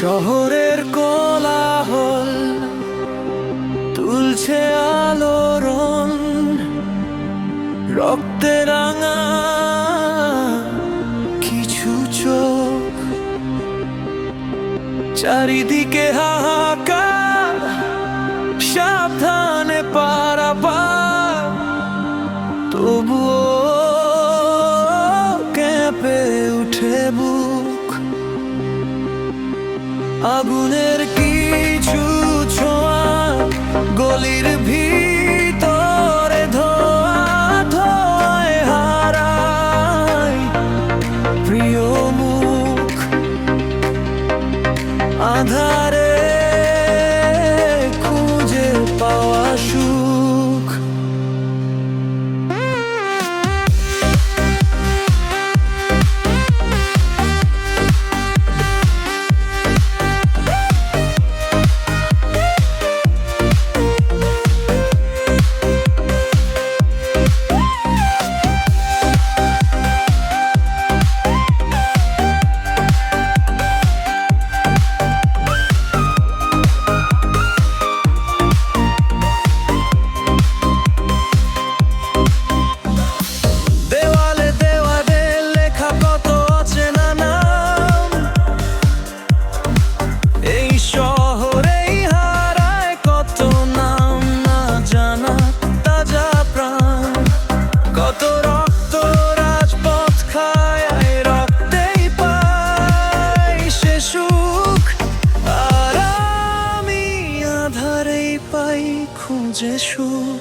শহরের কোলাহল তুলছে আলোড়ন রক্তে রাঙা কিছু চোখ চারিদিকে হাহাকার। আগুনের কিছু ছোঁয়া গলির ভিতরে ধোয়া ধোয় হারায়। প্রিয় মুখ আধারে 不结束。